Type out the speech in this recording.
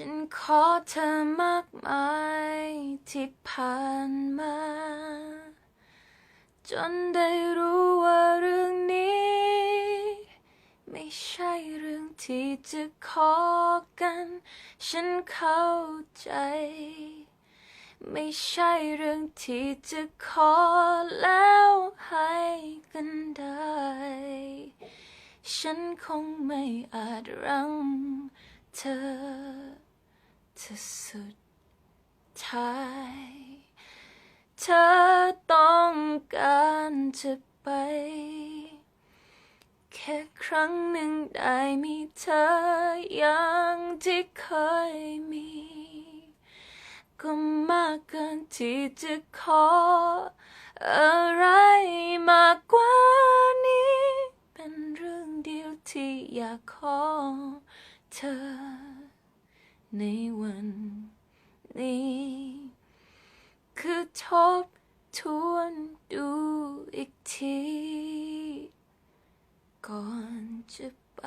ฉันขอเธอมากมายที่ผ่านมา จนได้รู้ว่าเรื่องนี้ ไม่ใช่เรื่องที่จะขอกัน ฉันเข้าใจ ไม่ใช่เรื่องที่จะขอแล้วให้กันได้ ฉันคงไม่อาจรั้งเธอ เธอสุดท้ายเธอต้องการจะไป แค่ครั้งหนึ่งได้มีเธออย่างที่เคยมี ก็มากเกินที่จะขอ อะไรมากกว่านี้ เป็นเรื่องเดียวที่อยากขอเธอ ในวันนี้คือทบทวนดูอีกที ก่อนจะไป